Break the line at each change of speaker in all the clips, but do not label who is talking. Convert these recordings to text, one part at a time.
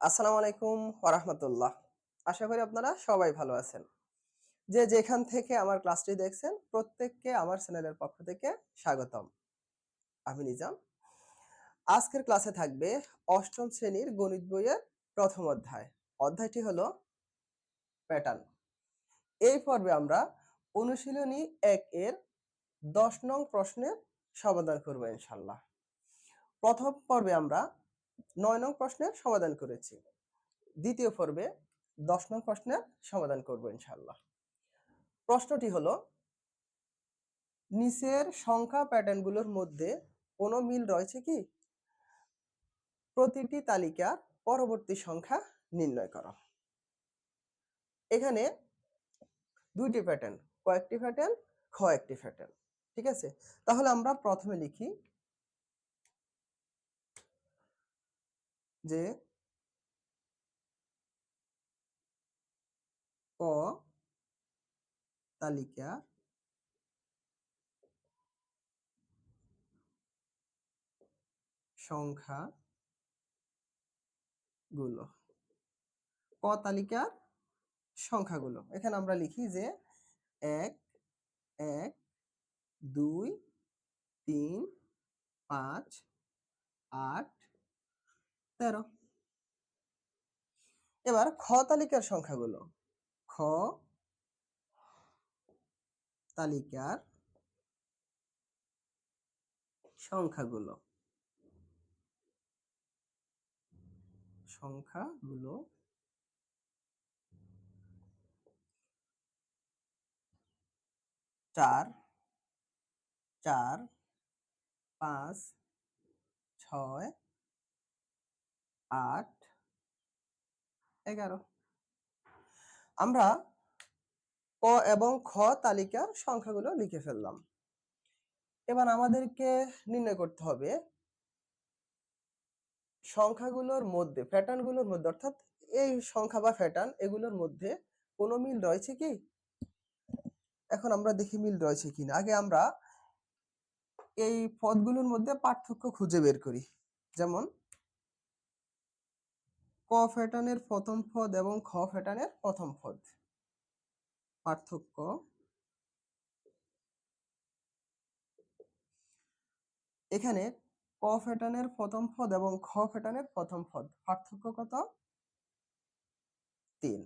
আসসালামু আলাইকুম ওরহমতুল্লাহ আশা করি আপনারা সবাই ভালো আছেন। যে যেখান থেকে আমার ক্লাসটি দেখছেন, প্রত্যেককে আমার চ্যানেলের পক্ষ থেকে স্বাগতম। আমি নিজাম। আজকের ক্লাসে থাকবে অষ্টম শ্রেণির গণিত বইয়ের প্রথম অধ্যায়। অধ্যায়টি হলো প্যাটার্ন। এই পর্বে আমরা অনুশীলনী এক এর দশ নং প্রশ্নের সমাধান করব ইনশাল্লাহ প্রথম পর্বে আমরা নয় নং প্রশ্নের সমাধান করেছি। দ্বিতীয় পর্বে দশ নং প্রশ্নের সমাধান করব ইনশাল্লাহ প্রশ্নটি হলো, নিচের সংখ্যা প্যাটার্নগুলোর মধ্যে কোনো মিল রয়েছে কি? প্রতিটি তালিকার পরবর্তী সংখ্যা নির্ণয় করো। এখানে দুইটি প্যাটার্ন, কয়েকটি প্যাটার্ন কয়েকটি প্যাটার্ন, ঠিক আছে? তাহলে আমরা প্রথমে লিখি যে ক তালিকা সংখ্যা গুলো। ক তালিকার সংখ্যাগুলো এখানে আমরা লিখি যে এক এক, দুই, তিন, পাঁচ, আট তেরো। এবার খ তালিকার সংখ্যাগুলো। খ তালিকার সংখ্যাগুলো। সংখ্যাগুলো চার চার পাঁচ ছয় আট, এগারো। আমরা ক এবং খ তালিকার সংখ্যাগুলো লিখে ফেললাম। এবার আমাদেরকে নির্ণয় করতে হবে সংখ্যাগুলোর মধ্যে, প্যাটার্নগুলোর মধ্যে, অর্থাৎ এই সংখ্যা বা প্যাটার্ন এগুলোর মধ্যে কোনো মিল রয়েছে কি? এখন আমরা দেখি মিল রয়েছে কিনা। আগে আমরা এই পদগুলোর মধ্যে পার্থক্য খুঁজে বের করি। যেমন ক প্যাটার্নের প্রথম পদ এবং খ প্যাটার্নের প্রথম পদ। পার্থক্য। এখানে ক প্যাটার্নের প্রথম পদ এবং খ প্যাটার্নের প্রথম পদ। পার্থক্য কত? তিন।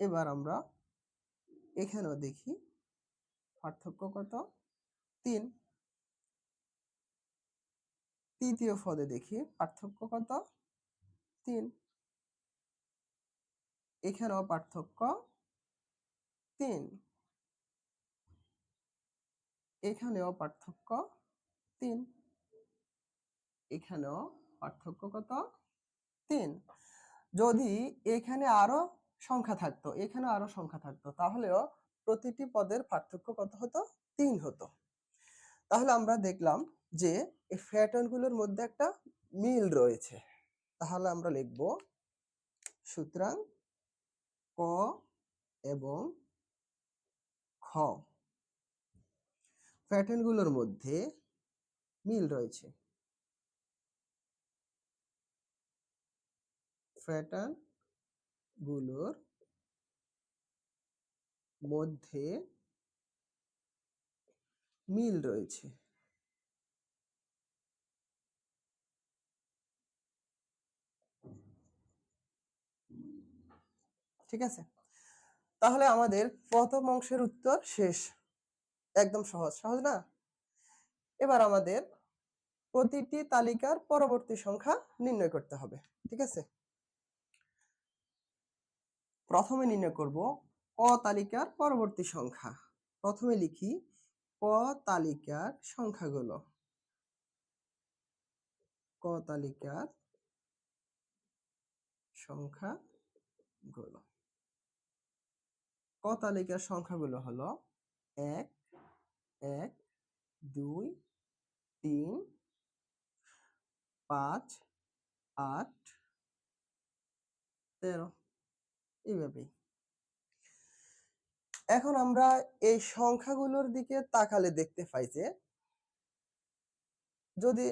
এবার আমরা এখানেও দেখি। পার্থক্য কত? তিন। তৃতীয় পদে দেখি। পার্থক্য কত? তিন। এখানেও পার্থক্য তিন। এখানেও পার্থক্য তিন। এখানেও পার্থক্য কত? তিন। যদি এখানে আরও সংখ্যা থাকতো, এখানে আরও সংখ্যা থাকতো, তাহলেও প্রতিটি পদের পার্থক্য কত হতো? তিন হতো। তাহলে আমরা দেখলাম যে এই প্যাটার্নগুলোর মধ্যে একটা মিল রয়েছে। তাহলে আমরা লিখব সুতরাং ক এবং খ। প্যাটার্নগুলোর মধ্যে মিল রয়েছে। প্যাটার্নগুলোর মধ্যে মিল রয়েছে। ঠিক আছে? তাহলে আমাদের প্রথম অংশের উত্তর শেষ। একদম সহজ সহজ না? এবার আমাদের প্রতিটি তালিকার পরবর্তী সংখ্যা নির্ণয় করতে হবে, ঠিক আছে? প্রথমে নির্ণয় করব ক তালিকার পরবর্তী সংখ্যা। প্রথমে লিখি ক তালিকার সংখ্যাগুলো। ক তালিকার সংখ্যাগুলো। ক তালিকার সংখ্যাগুলো হলো এক এক, দুই, তিন, পাঁচ, আট, তেরো। এইভাবেই। এখন আমরা এই সংখ্যাগুলোর দিকে তাকালে দেখতে পাই যে যদি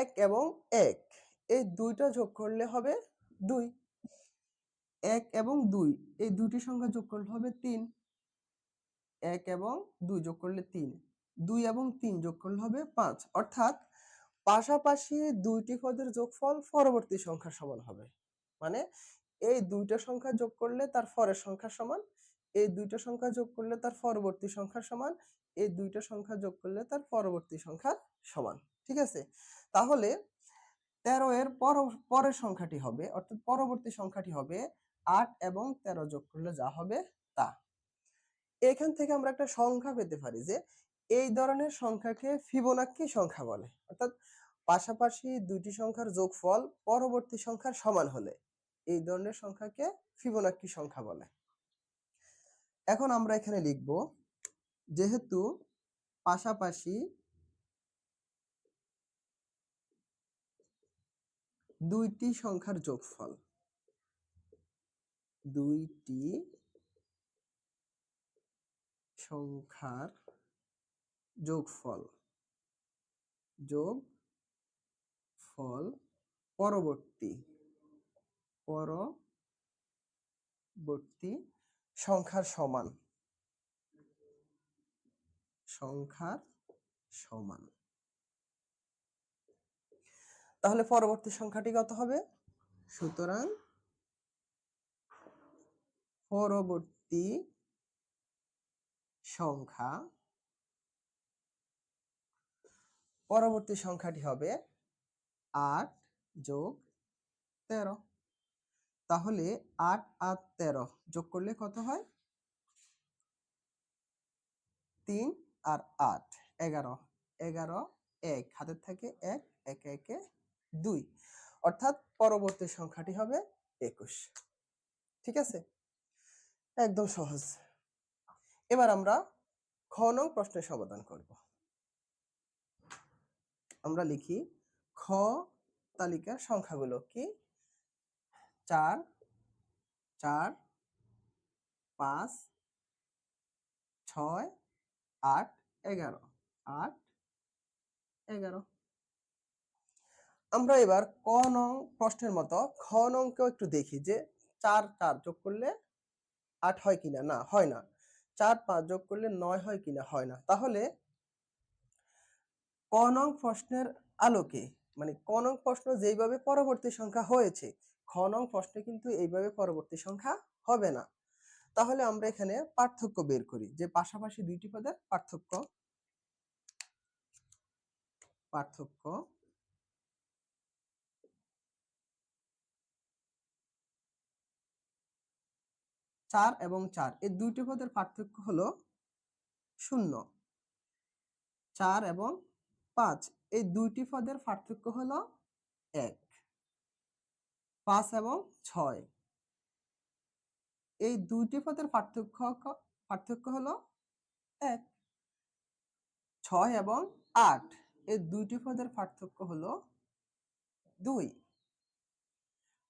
এক এবং এক, এই দুইটা যোগ করলে হবে দুই। এক এবং দুই। এই দুটি সংখ্যা যোগ করলে হবে তিন। এক এবং দুই যোগ করলে তিন। দুই এবং তিন যোগ করলে হবে পাঁচ। অর্থাৎ পাশাপাশি দুইটি পদের যোগফল পরবর্তী সংখ্যার সমান হবে। মানে এই দুইটা সংখ্যা যোগ করলে তার পরের সংখ্যা সমান, এই দুইটা সংখ্যা যোগ করলে তার পরবর্তী সংখ্যার সমান, এই দুইটা সংখ্যা যোগ করলে তার পরবর্তী সংখ্যার সমান। ঠিক আছে? তাহলে তেরো এর পর, পরের সংখ্যাটি হবে, অর্থাৎ পরবর্তী সংখ্যাটি হবে আট এবং তেরো যোগ করলে যা হবে তা। এখান থেকে আমরা একটা সংখ্যা পেতে পারি যে, এই ধরনের সংখ্যাকে ফিবোনাক্কি সংখ্যা বলে। অর্থাৎ পাশাপাশি দুইটি সংখ্যার যোগফল পরবর্তী সংখ্যার সমান হলে এই ধরনের সংখ্যাকে ফিবোনাক্কি সংখ্যা বলে। এখন আমরা এখানে লিখব, যেহেতু পাশাপাশি দুইটি সংখ্যার যোগফল দুইটি সংখ্যার যোগফল। যোগ ফল পরবর্তী পরবর্তী সংখ্যার সমান। সংখ্যার সমান। তাহলে পরবর্তী সংখ্যাটি কত হবে? সুতরাং পরবর্তী সংখ্যা। পরবর্তী সংখ্যাটি হবে আট যোগ তেরো। তাহলে আট আর তেরো যোগ করলে কত হয়? তিন আর আট, এগারো। এগারো, এক। হাতের থেকে এক এক, একে দুই। অর্থাৎ পরবর্তী সংখ্যাটি হবে একুশ। ঠিক আছে? একদম সহজ। এবার আমরা খ নং প্রশ্নের সমাধান করব। আমরা লিখি, খ তালিকার সংখ্যাগুলো কি? চার চার, পাঁচ, ছয়, আট, এগারো। আট, এগারো। আমরা এবার ক নং প্রশ্নের মতো খ নংকেও একটু দেখি যে চার চার যোগ করলে আট হয় কিনা? না, হয় না। চার, পাঁচ যোগ করলে নয় হয় কিনা? হয় না। তাহলে ক নং প্রশ্নের আলোকে মানে ক নং প্রশ্ন যেইভাবে পরবর্তী সংখ্যা হয়েছে, খ নং প্রশ্নে কিন্তু এইভাবে পরবর্তী সংখ্যা হবে না। তাহলে আমরা এখানে পার্থক্য বের করি, যে পাশাপাশি দুইটি পদের পার্থক্য পার্থক্য চার এবং চার। এই দুইটি পদের পার্থক্য হলো শূন্য। চার এবং পাঁচ। এই দুইটি পদের পার্থক্য হলো এক। পাঁচ এবং ছয়। এই দুইটি পদের পার্থক্য পার্থক্য হলো এক। ছয় এবং আট। এই দুইটি পদের পার্থক্য হলো দুই।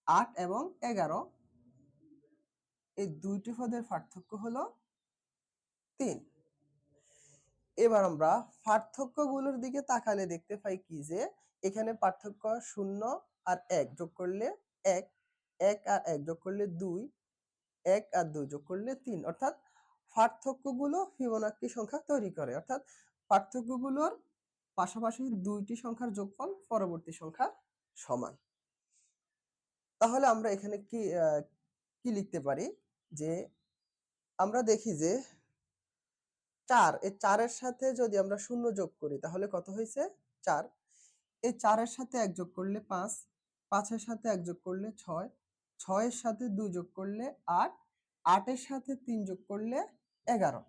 আট এবং এগারো। এই দুইটি পদের পার্থক্য হলো তিন। এবার আমরা পার্থক্যগুলোর দিকে তাকালে দেখতে পাই কি যে, এখানে পার্থক্য শূন্য আর এক যোগ করলে এক এক আর এক যোগ করলে দুই, এক আর দুই যোগ করলে তিন। অর্থাৎ পার্থক্যগুলো ফিবোনাক্কি সংখ্যা তৈরি করে। অর্থাৎ পার্থক্যগুলোর পাশাপাশি দুইটি সংখ্যার যোগফল পরবর্তী সংখ্যা সমান। তাহলে আমরা এখানে কি কি লিখতে পারি? যে আমরা দেখি যে চার, এই চারের সাথে যদি আমরা শূন্য যোগ করি, তাহলে কত হয়েছে? চার। এই চারের সাথে এক যোগ করলে পাঁচ, পাঁচের সাথে এক যোগ করলে ছয়, ছয়ের সাথে দুই যোগ করলে আট, আটের সাথে তিন যোগ করলে এগারো।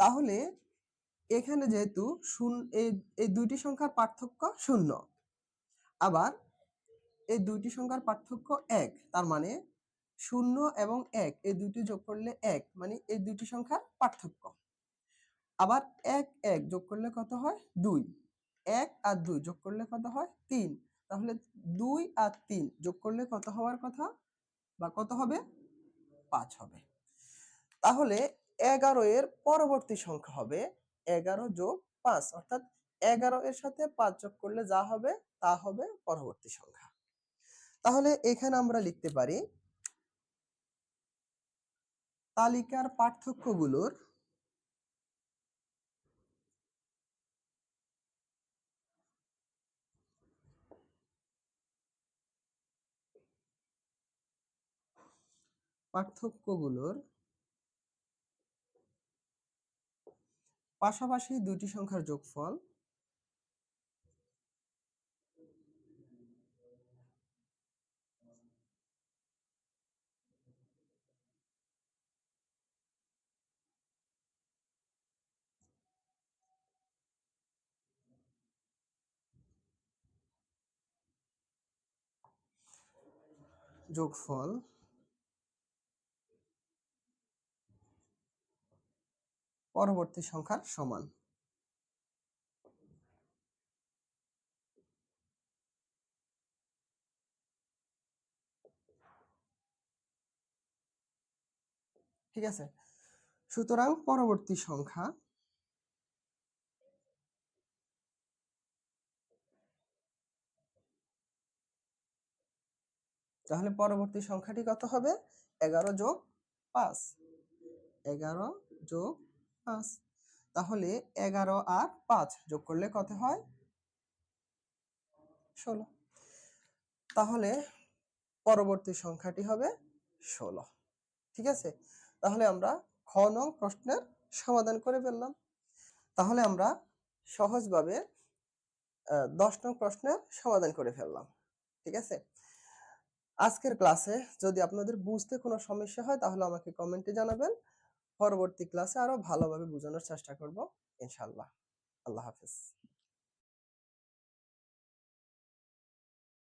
তাহলে এখানে যেহেতু শূন্য এই দুইটি সংখ্যার পার্থক্য শূন্য, আবার এই দুইটি সংখ্যার পার্থক্য এক, তার মানে শূন্য এবং এক, এই দুইটি যোগ করলে এক মানে এই দুইটি সংখ্যার পার্থক্য। আবার এক এক যোগ করলে কত হয়? দুই। এক আর দুই যোগ করলে কত হয়? তিন। তাহলে দুই আর তিন যোগ করলে কত হওয়ার কথা? বা কত হবে? পাঁচ হবে। তাহলে এগারো এর পরবর্তী সংখ্যা হবে এগারো যোগ পাঁচ। অর্থাৎ এগারো এর সাথে পাঁচ যোগ করলে যা হবে? তা হবে পরবর্তী সংখ্যা। তাহলে এখানে আমরা লিখতে পারি তালিকার পার্থক্যগুলোর পার্থক্যগুলোর পাশাপাশি দুটি সংখ্যার যোগফল যোগফল পরবর্তী সংখ্যার সমান। ঠিক আছে? সুতরাং পরবর্তী সংখ্যা তাহলে পরবর্তী সংখ্যাটি কত হবে? এগারো যোগ পাঁচ। এগারো যোগ পাঁচ। তাহলে এগারো আর পাঁচ যোগ করলে কত হয়? ষোলো। তাহলে পরবর্তী সংখ্যাটি হবে ষোলো। ঠিক আছে? তাহলে আমরা খ নং প্রশ্নের সমাধান করে ফেললাম। তাহলে আমরা সহজভাবে দশ নং প্রশ্নের সমাধান করে ফেললাম। ঠিক আছে? আজকের ক্লাসে যদি আপনাদের বুঝতে কোনো সমস্যা হয়, তাহলে আমাকে কমেন্টে জানাবেন। পরবর্তী ক্লাসে আরও ভালোভাবে বোঝানোর চেষ্টা করব ইনশাল্লাহ আল্লাহ হাফেজ।